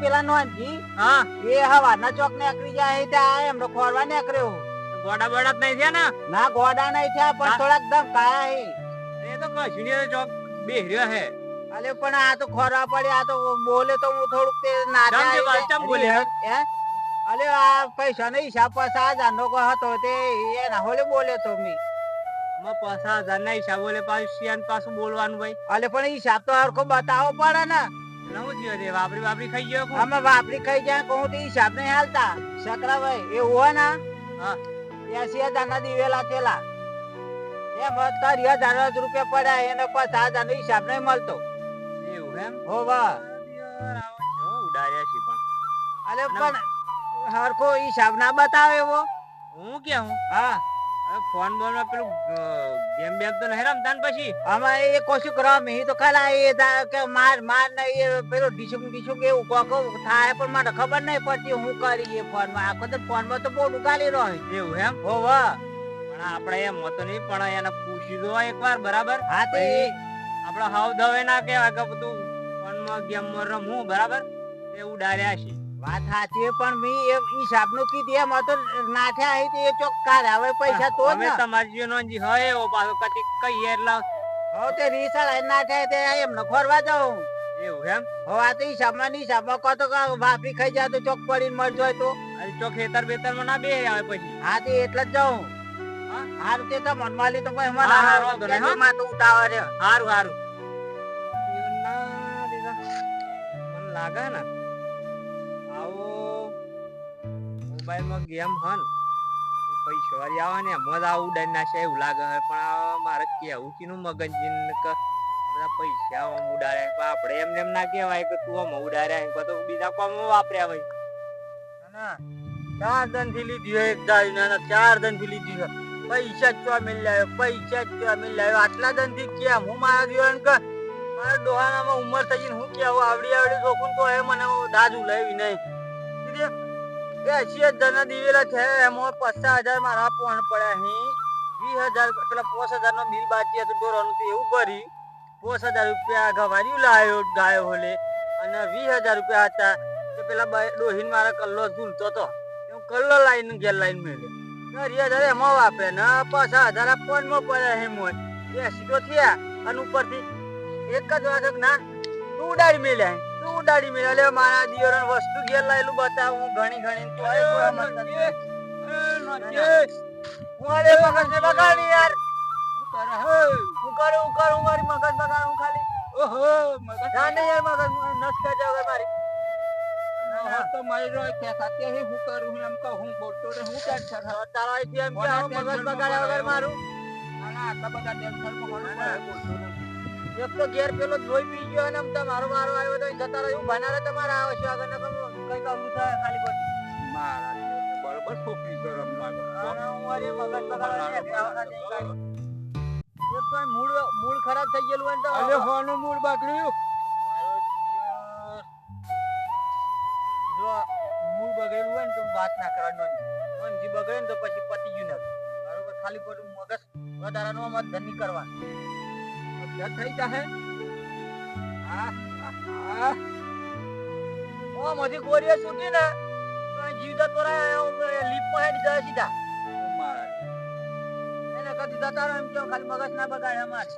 પેલા નોનજી હા એ હવાના ચોક ને અકરી જાય ત્યાં એમનો ખોરવા નીકળ્યો. ગોડા બોડા નહીં થયા ને? ના ગોડા નહીં થયા પણ થોડાક દમ કાયા હે. એ તો કશું નહીં ચોક બેહર્યો હે. અલે પણ આ તો ખોરવા પડે આ તો બોલે તો હું થોડુંક તે ના ચમ બોલે હે? હે? અલે આ પૈસા નો હિસાબ આ જાનો કો હતો તે એના હોલે બોલે તો મી. માં હજાર હિસાબ બોલે પાછું પાછું બોલવાનું ભાઈ. અલે પણ હિસાબ તો હરખો બતાવો પડે ને. નવું થયો રે વાપરી વાપરી ખાઈ ગયો આમાં વાપરી ખાઈ જાય કહું તો હિસાબ નહીં હાલતા. સકરાભાઈ એવું હોય ને હા. એસી હજાર ના દિવેલા થયેલા એમ અત્યારે હજાર જ રૂપિયા પડ્યા એને પચાસ હજાર નો હિસાબ નહીં મળતો. એવું એમ? યાર, આવા ઉડાડ્યા છે પણ. અરે પણ હરખો હિસાબ ના બતાવે એવો. હું ક્યાં હું? હા. ફોન બોનમાં પેલું ગેમ બેમ તો નહીં રમતા ને પછી? અમારે એ કશું કરવા મેં તો ખાલા એ કે માર માર ને એ પેલો ડીશુક ડીશુક એવું કોકો થાય પણ મને ખબર નહીં પડતી હું કરી એ ફોનમાં આખો તો ફોનમાં તો બહુ ડુકાલી રહ્યો એવું એમ? હોવા પણ આપણે એમ હતો નહીં પણ એને પૂછી દો એકવાર બરાબર? હા તો. આપણે હાવ દવે ના કહેવાય કે બધું ફોનમાં ગેમમાં રમવું બરાબર? એવું ડાર્યા છે. વાત સાચી પણ મી એ હિસાબનું કીધું એમ હતો નાખ્યા અહીં તે ચોક હવે પૈસા તો ને. તમારી જીવનો જી હોય એવો પાછો કતી કહીએ એટલે હો તે રીસાળ નાખ્યા તે એમને ખોરવા જાઉં. એવું એમ? હો આ તો હિસાબમાં ને હિસાબમાં કહો તો કે ખાઈ જાય તો ચોક પડીને મરજો હોય તો. તો ખેતર બેતરમાં ના બે આવે પછી. હા તે એટલે જ જાઉં. હારું તે તો મનમાં લી તો એમાં હા, હારું વાંધો નહીં. માં તો ઉતાવળ છે હારું હારું. મને લાગે ને મોબાઈલમાં ગેમ હન પૈસા વાળી આવે ને એમાં જ આવું ઉડાડી નાખે એવું લાગે પણ મારે કેવું કીનું મગન કે બધા પૈસા આમ ઉડાડે. પણ આપણે એમને એમ ના કહેવાય કે તું આમ ઉડાડે. એમ તો બીજા કોમ વાપર્યા ભાઈ ચાર દનથી લીધી હોય એક દાવી ના ચાર દનથી લીધી હોય. પૈસા ચો મિલ લાવ્યો પૈસા ચો મિલ લાવ્યો આટલા દનથી કેમ? હું મારા જીવન કે, મારા ડોહાનામાં ઉંમર થઈ ગઈ હું કેવું? આવડી આવડી જોખું તો એ મને દાજ ઉલાવી નહીં. એસી હજાર દિવેલા છે, એમાં પચાસ હજાર મારા પોણ પડ્યા હી. વીસ હજાર પેલા પોસ હજાર બિલ બાકી હતું ડોરાનું તો એવું ભરી પોસ હજાર રૂપિયા ગવાર્યું લાવ્યો ગાયો હોલે. અને વીસ હજાર રૂપિયા હતા, તો પેલા ડોહીન મારા કલ્લો ઝૂલતો હતો હું કલ્લો લાઈન, ઘેર લાઈન મેળે. વીસ હજાર એમાં વાપરે. ને પાછા હજાર ફોનમાં પડ્યા હે મોય. એસી તો થયા, અને ઉપરથી એક જ વાત ના, તું ઉડાડી મેલ્યા હે. તું ઉડાડી મેલ્યા લે મારા દિયોરન વસ્તુ ઘેર લાયેલું બતાવું. ઘણી ઘણી તોય કોઈ સમજતા નહીં. હું અરે મગજ ને બગાડી યાર. હું કરું હું કરું હું મારી મગજ બગાડું ખાલી. ઓહો મગજ જાને યાર મગજ નસ્કા જાવ મારી તો મારી રહ્યો કે સાથે હું કરું એમ કહું હું બોલતો રે હું કેમ છે તારા એમ કે મગજ બગાડ્યા વગર મારું. ના આટલા બધા ટેન્શનમાં તો ઘેર પેલો જોઈ પી ગયો અને આમ મારો મારો આવ્યો તો જતા રહ્યું. ભણારે તમારે આવે છે આગળ નકમ કઈ કામ થાય ખાલી ખોટી બરોબર છોકરી ગરમ લાગે હું અરે મગજ બગાડવા એક તો મૂળ મૂળ ખરાબ થઈ ગયેલું હોય તો અરે હોનું મૂળ બગડ્યું. જો મૂળ બગડેલું હોય ને તો વાત ના કરવાની હોય જી બગડે ને તો પછી પતી ગયું નથી બરોબર ખાલી ખોટું મગજ વધારાનો મત ધની કરવાનું. અભ્યાસ થઈ જાહે. ઓ મધી ગોરીએ છૂટી ને જીવતા તોરા લીપમાં હેડ જાય સીધા. એને કદી જતા એમ કેમ ખાલી મગજ ના બગાડે અમારે?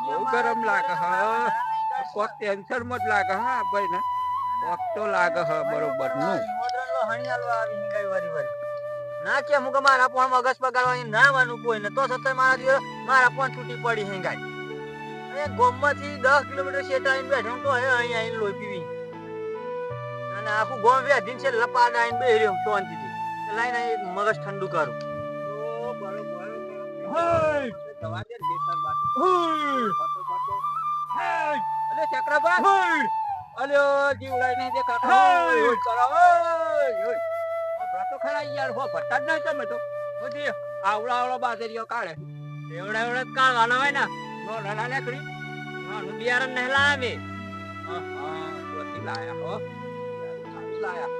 બહુ ગરમ લાગે, હા. કોક ટેન્શનમાં જ લાગે હા ભાઈ ને કોક તો લાગે હ બરોબર. નું. મોદરણનો હણી હાલવા આવી હિંગાઈ વારી વારી. ના કે હું કે મારા પણ મગજ બગાડવાની ના માનું કોઈ ને તો છતાંય મારા દિવસ મારા પણ તૂટી પડી હિંગાઈ એ ગોમમાંથી દસ કિલોમીટર શેટાઈને બેઠો તો હે અહીં આવીને લોહી પીવી. અને આખું ગોમ વેધીને છે લપાડ આવીને બે રહ્યો શાંતિથી. લાઈને મગજ ઠંડુ કરું. અલે ચક્રબા અલ્યો જીવડાઈ નહીં દે કાકા. તો ખરા યાર હો જ નહીં તમે તો. બધી આવડા આવડા બાજરીઓ કાઢે. એવડા એવડા જ કાઢવાના હોય ને નો નીકળી બિયારણ નહીં લાવે હા હા લાયા હો. લાયા.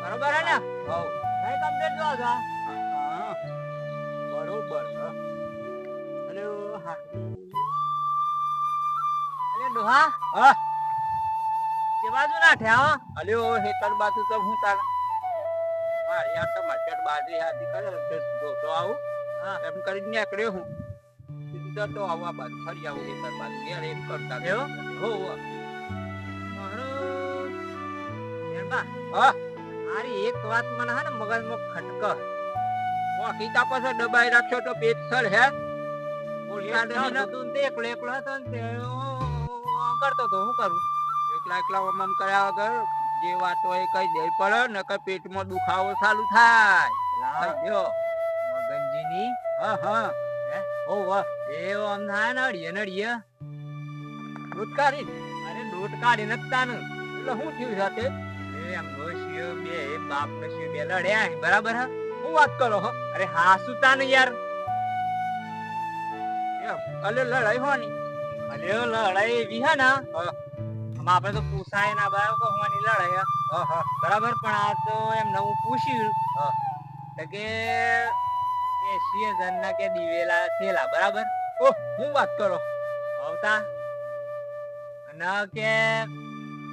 બરોબર હે ને? હો નહીં કમ્પ્લીટ જો છો હા બરોબર હા. અરે હા. અરે ડોહા. હા? કે બાજુ ના ઠ્યા અલ્યો હેતર બાજુ તો હું તાર મારી આ ટમાટર બાજરી હાથી કરે જોતો આવું. હા. એમ કરીને નીકળ્યો હું. સીધું જતો આવું આ બાજુ ફરી આવું ઘેર એમ કરતા? હો મારી એક વાત મને હે ને મગજમાં ખટક. વાકીતા પાસે દબાઈ રાખશો તો પેટ સર હે. તું તે એકલો એકલો હતો તે. કરતો તો હું કરું? એકલા એકલા ઓમ કર્યા વગર જે વાતો એ કઈ દે પડે ને કઈ પેટમાં દુખાવો ચાલુ થાય. મગનજીની? હા હા. ઓ વાહ. એ આમ ના ને અડીએ. ને કાઢી અરે દોટ કાઢી નતા ને એટલે શું થયું સાથે? એ એમ શિયો બે બાપ ને બે લડ્યા બરાબર હા? હું વાત કરો હો? અરે હા સુતા ને યાર અલે લડાઈ હોની. ઓ લડાઈ એવી હે ને? હા. આમાં આપણે તો પૂછાય ના બરાબર હોવાની લડાઈ, હે? હા હા. બરાબર? પણ આ તો એમ નવું પૂછ્યું. હા. કે એસી હજારના કે દિવેલા થેલા, બરાબર? ઓહ, હું વાત કરો? આવતા અને કે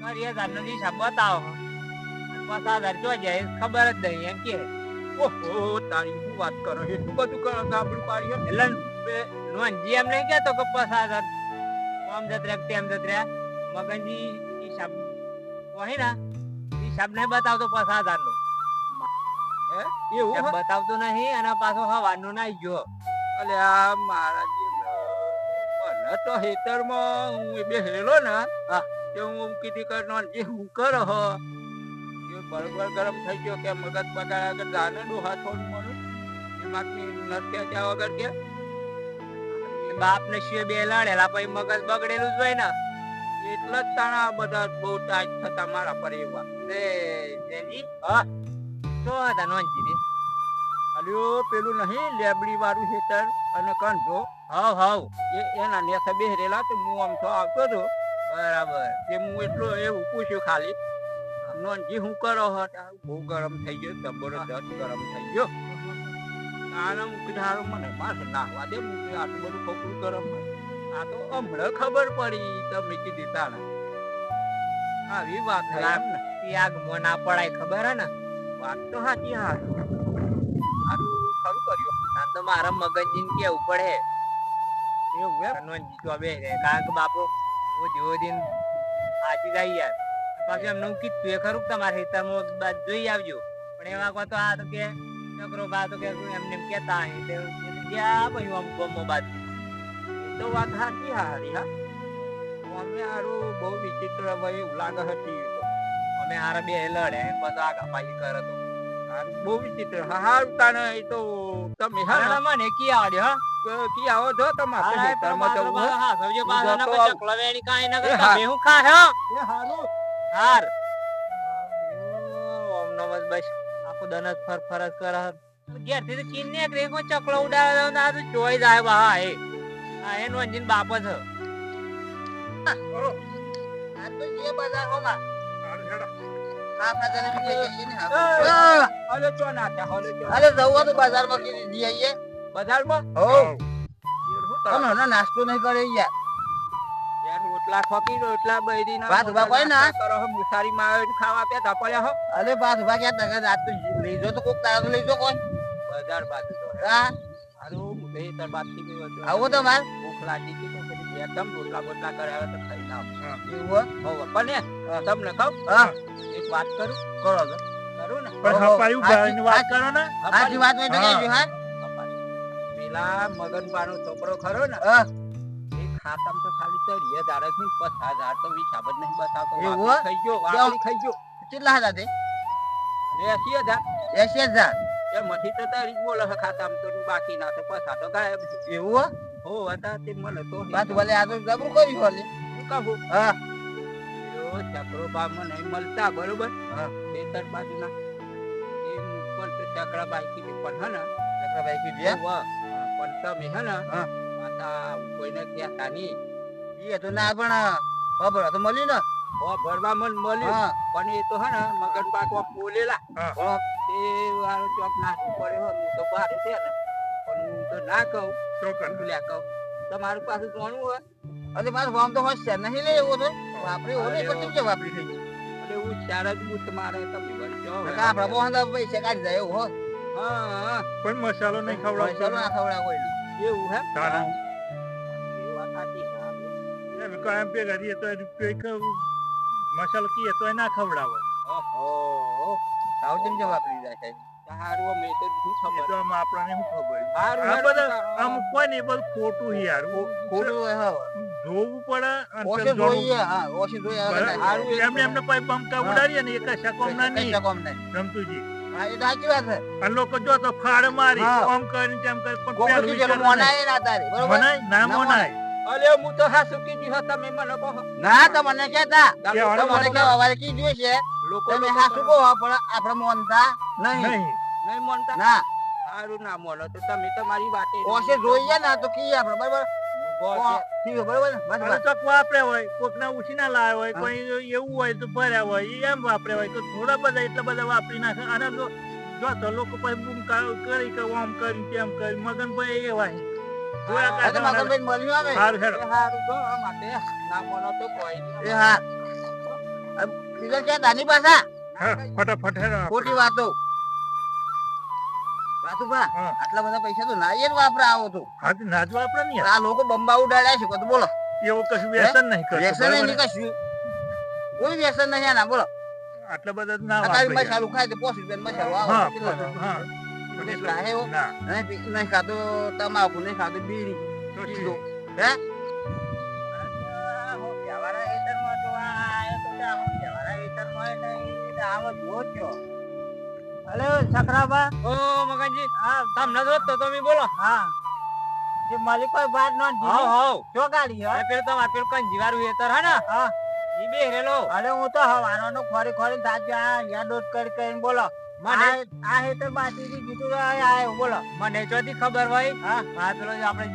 કરી હજાર નો હિસાબ બતાવો. પચાસ હજાર જાય ખબર જ નહીં, એમ કે. ઓહો, તારી શું વાત કરો? એટલું બધું કરો આપણું પાડી એટલે બે- એમ નહીં કહેતો કે પચાસ હજાર આમ જત રહ્યા તેમ જત રહ્યા. મગનજી હિસાબ કહી ના. હિસાબ નહીં બતાવતો પચાસ હજાર નો હે? એવું બતાવતો નહીં અને પાછો હવાનો ના ગયો. એટલે આ મારા જે મને તો હેતરમાં હું બેસેલો ને હા. તે હું કીધી કરનો જે હું કરો હો. એ બરોબર ગરમ થઈ ગયો કે મગજ બગાડ્યા વગર જાને ડોહા થોડું મળું એમાંથી નસ્યા ત્યાં વગર કે? બાપ ને શિયો બે પછી મગજ બગડેલું જ હોય ને. એટલા જ બધા બહુ ટાઈટ થતા મારા પરિવાર. રે જેની હા. તો હતા નોનજી ની અલ્યો, પેલું નહીં, લેબડી વાળું હેતર અને કંધો હાવ હાવ. એ, એના નેથે બેહરેલા તો હું આમ તો આવતો હતો. બરાબર. કે હું એટલો એવું પૂછ્યું ખાલી. નોનજી હું કરો હતા બહુ ગરમ થઈ ગયો, જબરદસ્ત ગરમ થઈ ગયો. આનમ કીધા મને માથે નાખવા દે આટલું બધું ખોખું ગરમ હોય. આ તો હમણાં ખબર પડી તમે કીધી તાણે. આવી વાત રામ ને ત્યાગ મો ના પડાય ખબર હે ને? વાત તો સાચી હા. ખરું કર્યું. આ તો મારા મગનજી ને કેવું પડે. એવું તો બે રે કારણ કે બાપો હું જેવો દિન આજી જાય યાર. પાછું એમને હું કીધું એ ખરું તમારે ખેતરમાં બાદ જોઈ આવજો. પણ એવા કહો તો આ તો કે છોકરો બા તો કે એમને કેતા અહીં તે ગયા પછી બાદ. એ તો વાત સાચી હારી હા? અમે હારું બહુ વિચિત્ર ભાઈ લાગે હતી અમે હારા બે લડે બધો આગા કરે તો. બહુ વિચિત્ર. હા હારું તાને એ તો તમે હા? મને કી આવડ્યો હા? કી આવો છો તમારે હારા એ જવું હા સૌજે હું ના જતો કોઈ આવું. ચકલા વેણી કાંઈ ના કરતા હા. હું ખા હે? હારું. હાર. ઓમ નમઃ બસ. આખો દનસ ફર ફરસ કર. ઘેરથી ચીન ને એક ચકલો ઉડાવે તો જોઈ જાય બા આ એનો અંજીન બાપ છે. આ તો જે ને. અલે ના અલે નાસ્તો નહીં કરે યાર રોટલા ખોકી રોટલા બૈરીના ભાત ઊભા કોઈ ના? કરો હો, ખાવા પે પડ્યા હો. અરે પાસ ઊભા ક્યાં તને રાત તો લઈ જો તો કોક તારા લઈ જો કોઈ. બજાર બાજુ તો. હા? હારું, હું બે ત્રણ બાદથી ગયો હતો. આવો તો માર ભૂખ લાગી હતી તો પછી એકદમ રોટલા બોટલા કર્યા તો ખાઈ નાખ એવું હો? પણ તમને કહું? હા. એક વાત કરું? કરો તો. કરું ને? પણ હપાયું ભાઈની વાત. કરો ને? આજી વાત નહીં તો હા. કહેજો હા. પેલા મગનબાનો છોકરો ખરો ને હા. ખાતામાં તો ખાલી થી પચાસ હજાર તો હિસાબ જ નહીં બતાવતો. ખાઈ ગયો વાપરી ખાઈ ગયો. કેટલા હતા તે? એસી હજાર. એસી હજાર. એ મથી તો તારી બોલે તો. બાકી ના તો પૈસા તો ગાયબ છે. એવું હો? હતા તે મને તો વાત ભલે આ તો જબરું કરી હોલે હું કહું? હા. એવો ચક્રો બા મને મળતા બરોબર? હા. બે ત્રણ બાજુના. એ ઉપર તો ચકડા બાઈકી પણ હે ને. ચક્રભાઈ બાઈકી બે પણ તમે હે ને હા. પાછા કોઈને કહેતા નહીં. એ તો ના પણ ખબર તો મળી ને. ભરવા મન મળ્યું. પણ એ તો હે ને મગન પાકવા બોલેલા. તે વાળો ચોક નાખવું પડ્યો હું તો ભારે છે ને. પણ તો ના કહું બોલ્યા કહું. તમારું પાસે જોણું હોય. અને મારું તો હોશિયાર નહીં લે એવો તો. વાપરી ઓલે વાપરી થઈ એટલે હું ચાર જ બુટ મારે તમે. નકા આપણા પૈસા કાઢી જાય એવું હો. હા હા કોઈ મસાલો નહીં ચાલો ખવડાવતો. ના ખવડા કોઈ એવું હે? તારા. એ વાત સાચી છે આપણી. એમ કહો એમ તો એનું મસાલો કીએ તો એ ના ખવડાવે. ઓહો. આવું કેમ કેમ વાપરી તો તો તો લોકો જો તો મારી. આમ કરીને તેમ મોનાય ના તારે બરોબર? ના અલે હું તો હાસુ કીધું હો તમે મને ના તો મને કહેતા. કહેવાનો તો મને કેવા કી જોઈ છે. લોકો તમે હાસુ કહો પણ આપણે મોનતા નહીં. નહીં. માનતા? ના. ના માનો તો તમે તમારી વાતે ઓછે જોઈએ ના તો કીએ આપણે બરોબર? વાપરે હોય કોક ના? ઉછી ના લાવે હોય હા. એવું હોય તો ભર્યા હોય ઈ એમ વાપરે હોય તો થોડા બધા એટલા બધા વાપરી નાખે. અને જો તો લોકો પછી બૂમ કરી કે આમ કરી તેમ કરી મગનભાઈ એવા છે. જોયા આ મગન. મળ્યું આવે? હારું હેડો. હારું તો માટે ના માનો તો કોઈ એ હા. બીજા ક્યાં તાની પાછા ફટાફટ ખોટી વાતો. વાતુભા, આટલા બધા પૈસા તો ના જ વાપરા આવો તો. હા, ના જ વાપરે ને આ લોકો બંબા ઉડાડ્યા છે તો બોલો. એવું કશું વ્યસન નહીં કરતું, વ્યસન નહીં કશું. કોઈ વ્યસન નહીં આના બોલો. આટલા બધા ના વાપરે તારી ખાય તો પોસ રૂપિયા મસાલો આવો? હા. ખાય નહીં ખાતો તમાકુ નહીં ખાતો બીડી. કિલો. શું? હલો અલે ઓ મગનજી હા. તમને જોતો તો તમે બોલો. હા. જે માલિક કોઈ બાર નો હાવ હાવ. શું ગાડી હે પેલો તમાર પેલો કંજી વાળું હેતર હે ને હા. ઈ બે રેલો. અરે હું તો હવાનો નો ખોરી ખોરી થાક આ યાદોટ કરી કરીને બોલો. મને આ હેતર બાતી થી જીતું આ બોલો. મને ચોથી ખબર હોય. હા. હા પેલો જે આપણે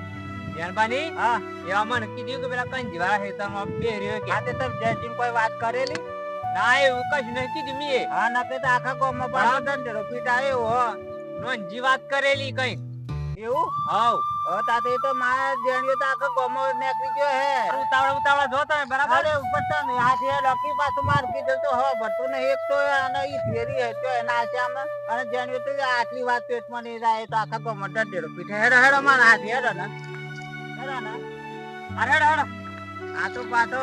જ્ઞાનબાની હા. એવા મને કીધું કે પેલા કંજી વાળા હેતરમાં બે રહ્યો કે. આ તે તમે જયજીન કોઈ વાત કરેલી? ના એવું કશું નહીં કીધું મી હા ના કે આખા ગામમાં પાછો દંડેરો પીટ આવ્યો હો. નોંજી વાત કરેલી કઈ. એવું? હાવ. હવે તા તો એ તો મારા જેણીઓ તો આખા ગામમાં નીકળી ગયો હે. ઉતાવળા ઉતાવળા જો તમે બરાબર? અરે ઉપર તો લકી પાછું માર કીધું તો હો ભરતો ને એક તો આને ઈ ફેરી હે તો એના આશામાં. અને જેણીઓ તો આટલી વાત પેટમાં નહીં જાય તો આખા ગામમાં દંડેરો પીટ હેડો હેડો મારા હાથ હેડો ને. હેડો ને. અરે હેડો હેડો. આ તો પાછો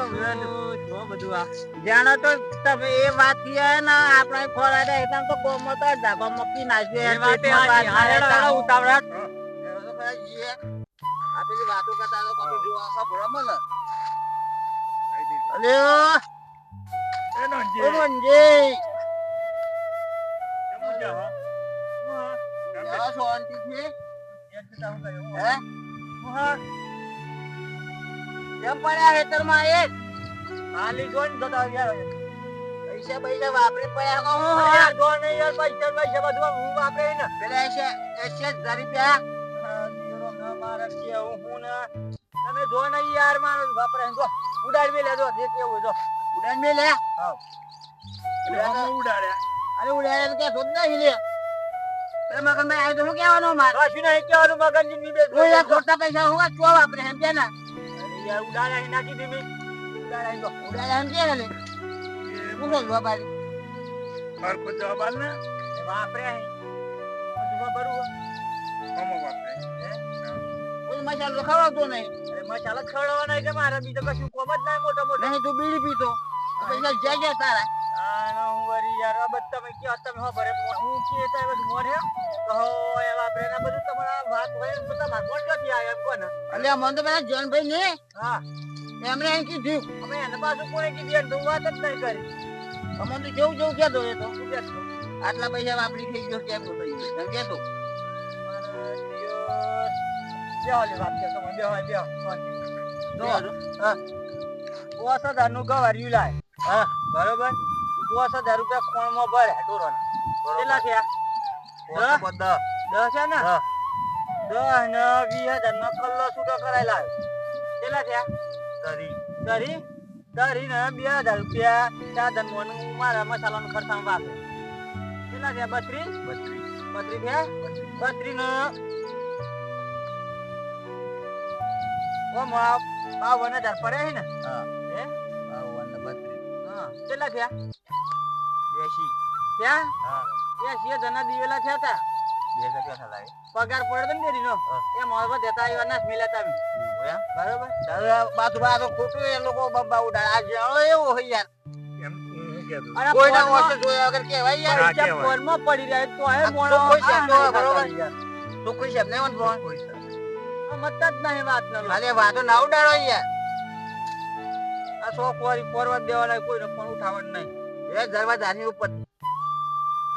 જો બધું આ. જાણો તો તમે એ વાત કીએ ને આપણે ખોરા દે એટલે તો કોમો તો અડધા મક્કી નાખ્યો એ વાત ઉતાવળા. એવો તો ખરા જીએ. આ પેલી વાતો કરતા તો કશું જોવા ખબર મળે. અલ્યો, એનો જે ઓ મંજી. કેમ જાવ? હે? કેમ પડ્યા હેતરમાં એ ખાલી જોઈને જતા રહ્યા. પૈસા પૈસા વાપરી પડ્યા કહો હું યાર જો ને યાર પૈસા પૈસા બધું હું વાપરે ને. પેલા એસે એસે હજાર રૂપિયા તમે જો ને યાર મારો વાપરે જો ઉડાડ મે લે જો જે કેવું જો. ઉડાડ મે લે હા. એટલે ઉડાડ્યા. અરે ઉડાડ્યા કે શોધ નહીં. લે તે મગન ભાઈ આ તો શું કહેવાનું માર? કશું નહીં કહેવાનું મગનની બે યાર ખોટા પૈસા હું ચો વાપરે એમ કે ના યાર ઉડાડ્યા હી નાખી દીધી. મે ઉડાડા એમ કે ને હું હરખો જવાબ આલ ને. વાપરે હી. બધું વાપરવું હમણાં વાપરે. કોઈ મસાલો ખવડાવતો નહીં. અરે મસાલો ખવડાવવાનો કે મારે? બીજો કશું કોમ જ નહીં મોટો મોટો નહીં તું બીડી પીતો. પૈસા જ્યાં જ્યાં તારા. આનો વરી યાર આ બધા તમે કયો તમે હો ભરે હું કે તે બધું મોઢે તો એ વાપરે ને બધું તમારા વાત હોય ને બધા ભાગવત ક્યાંથી આયા એમ કોને અલ્યા મન તો પેલા જનભાઈ ને હા એમણે એમ કીધું અમે એને પાછું કોણે કીધું તો વાત જ નહીં કરી અમને તો જેવું જેવું કહેતો એ તો કહેતો આટલા પૈસા વાપરી થઈ ગયો કેમ તો થઈ ગયો કહેતો બેહોલી વાત કરતો મને બેહો બેહો જો હા હજારનું ગવાર્યું લાય હા બરોબર પોસ હજાર રૂપિયા ખોણમાં ભરે ડોરો કેટલા થયા? દસ? દસ છે ને? દસ ને વીસ હજાર નો કલ્લો છૂટો કરાયેલા કેટલા થયા? તરી. તરી? તરી ને બે હજાર રૂપિયા ધન મોન મારા મસાલાનો ખર્ચામાં વાપરે કેટલા થયા? બત્રીસ. બત્રીસ થયા? બત્રીસ ને ઓમ બાવન હજાર પડ્યા છે ને? હા. કેટલા થયા? થયા? એસી જણા દિવેલા થયા તા. પગાર પડ્યો તો ને ડેરીનો એ મોરબા દેતા આવ્યા ના મિલાતા બરોબર. બાજુ બાજુ ખોટું એ લોકો બબ્બા ઉડાડે. આ એવો હોય યાર. વાતો ના ઉડાડો યાર. આ સો દેવાના કોઈને ઉઠાવવાનું નહીં. એ દરવાજાની ઉપર.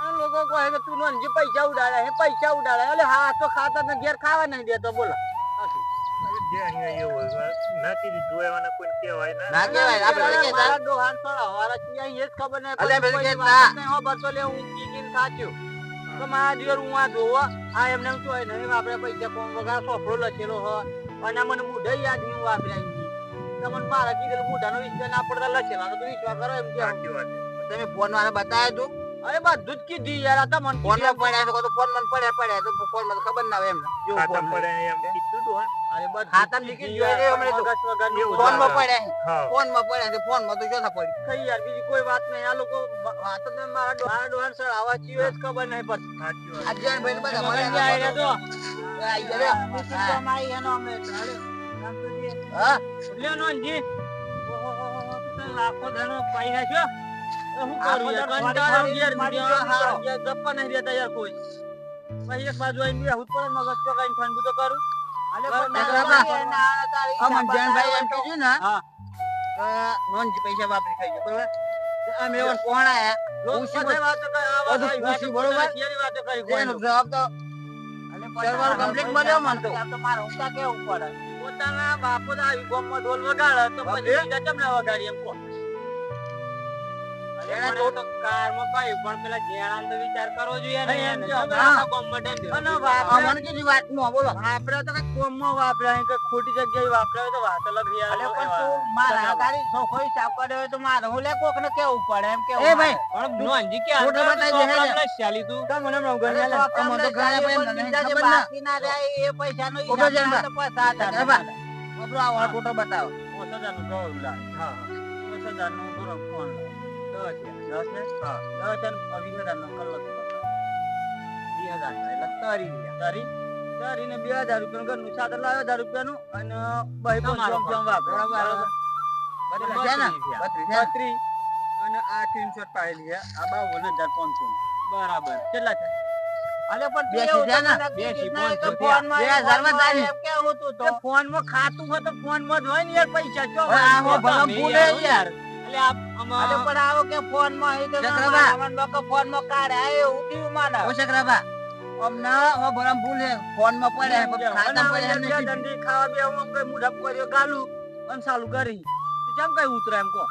અને લોકો કહે કે તું જે પૈસા ઉડાડે હે પૈસા ઉડાડે એટલે હા તો ખાતા ને ઘેર ખાવા નહીં દેતો બોલો. હોય, આ આ હોય વાપરે પૈસા કોણ વગર સોફરો લખેલો હ. અને મને મૂઢે યાદ વાપર્યા. તમને મારા કીધેલું મૂઢાનો વિશ્વાસ ના પડતા લખેલા તો વિશ્વાસ કરો એમ કે સાચી વાત તમે ફોન વાળા બતાવ્યો તું? અરે બધું જ કીધી યાર આ તો ફોન કીધું માં પડ્યા તો ફોનમાં પડ્યા પડ્યા તો ફોનમાં ખબર ના આવે એમ. ખાતા ફોન એમ. કીધું તું, અરે બધું તો. માં. પડ્યા ફોનમાં પડ્યા ફોનમાં તો જોતા પડી કઈ યાર બીજી કોઈ વાત નહીં. આ લોકો વાત તો મારા ડો- મારા સર આવા ચીવે જ ખબર નહીં પડતી. આ ભાઈ બધા આઈ હા લ્યો નોનજી. ઓહોહોહો, તું તો લાખો ધણો પાઈ નાખ્યો. હું કરું યાર? ગપ્પા નહીં રહેતા યાર કોઈ. પછી એક બાજુ આઈને બેહવું પડે મગજ ચોકાઈને ઠંડુ તો કરું. અમન જૈનભાઈ એમ કીધું ને હા. કે પૈસા વાપરી ખાઈ ગયો બરોબર તો અમે એવો આયા? અત્યારની વાતો કરી કમ્પ્લીટ મળ્યો મન તો સર્વર complete મળ્યો કેવું પડે? પોતાના બાપો તો આવી ગોમમાં ઢોલ વગાડે તો પછી બીજા કેમ ના વગાડી એમ કહો. અરે એને તો કારમાં કઈ પણ પેલા જેણાનો તો વિચાર કરવો જોઈએ ને એમ એને. કે તમે હા. આખા ગામમાં દંડ. અને આ વાપરે- વાત નો બોલો વાપરે તો કઈ કોમમાં વાપરે અહીં કઈ ખોટી જગ્યાએ વાપરે તો વાત અલગ યાર. પણ તું મારા હોય તો મારે હું લે કોક ને કેવું પડે એમ એ ભાઈ પણ કે દે, તો હે ને? આપણે તું. કાં મને તો બબરો આ ફોટો બતાવો હા, ફોન. દસ અને વીસ કલાક વીસ એટલે તરી? બે હજાર ઘરનું લાવ્યો હજાર રૂપિયાનું અને અને આ છે આ બાવન હજાર પાંચસો બરાબર કેટલા છે અલે પણ. ફોનમાં ખાતું હોય તો ફોનમાં જ હોય ને યાર પૈસા ભૂલે યાર. એટલે અલે પણ આવો કે ફોનમાં એ તો ચક્રબા. મારા મને લોકો કાઢે. આ એવું માને ઓ ચક્રબા અમને હો ભલા ભૂલે. ફોનમાં પડે પણ ખાતામાં પડે એમ નહીં દંડી ખાવા બે આમ કઈ મુઢા કર્યો ગાલું. અને ચાલુ કરી જેમ કઈ ઉતરે એમ કો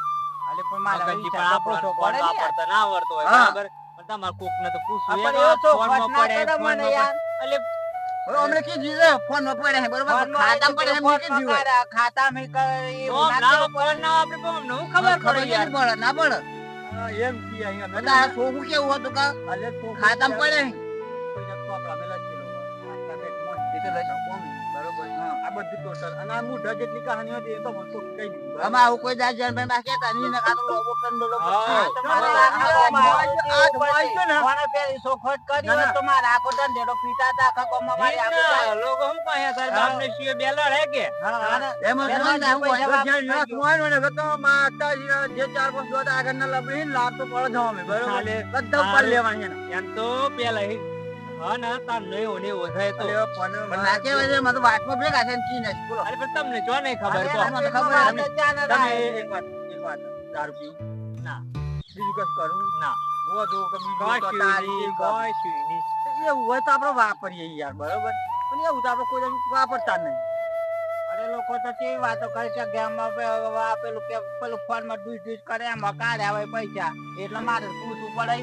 અલે પણ મારા મગજથી પણ આપણો ફોન ને યાર. વાપરતા ના આવડતો હોય. બરાબર? પણ તમારે કોક ને તો પૂછવું ફોનમાં ફોન ના પડે, કરે ફોનમાં મને યાર. કી જીવે ફોનમાં પડે બરોબર? ખાતા પડે એમ નહીં જીવે ખાતા મે એવું ના ના ફોન ના આપણે તો અમને ખબર પડે યાર. પડે ના પડે. એમ કી અહીંયા બધા છોકરું કેવું હતું કા? ખાતા પડે. કોઈ કોઈને ચોપડા મેલા જ ખાતા બેટ મોજ. એ તો લઈ કોમી. બરોબર આ બધું ટોટલ અને આ મુઢા જેટલી કહાનીઓ હતી એ તો મને તો કહી દીધી આવું કોઈ દાસ જાણ ભાઈ બાકી હતા નહીં ને તો લોબો કરી ના, ના. તો પીતા હતા આખા મારી આખો લોકો કહે બેલર હે. કે? એમાં હોય? ને જે ચાર પાંચ દોત પડે જ અમે, બરોબર? બધા લેવાની એમ તો પેલા હી તાર નહીં ઓને તો તો તમને જો નહીં ખબર તો વાત ના. તો. એવું હોય તો આપણે વાપરીએ યાર બરોબર પણ એવું તો આપણે કોઈ વાપરતા નહીં અરે લોકો તો કેવી વાતો કરે છે ગામમાં પેલું પેલું ફોનમાં ડૂસ ડૂસ એમાં કાઢ્યા હોય પૈસા એટલે મારે પૂછવું પડે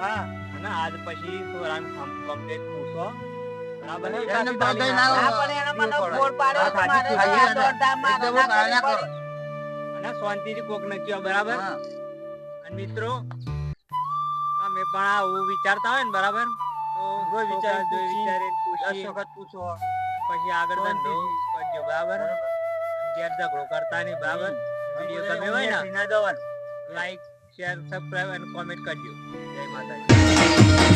હા અને આજ પછી થોડા કમ્પ્લેટ પૂછો બરાબર એને સાચી ના. પણ એને મને ફોડ પાડે હા, તો મારે ના પડે. અને શાંતિથી કોક ને કયો બરાબર? અને મિત્રો અમે પણ આવું વિચારતા હોય ને બરાબર? તો જોઈ વિચાર જો વિચારે પૂછી, વખત પૂછો. પછી આગળ ધંધો. કરજો બરાબર? ગેર ઝઘડો કરતા નહીં બરાબર? વીડિયો તમે હોય ને? જવાનું. લાઈક શેર સબસ્ક્રાઇબ અને કોમેન્ટ કરજો. જય માતાજી. Thank you.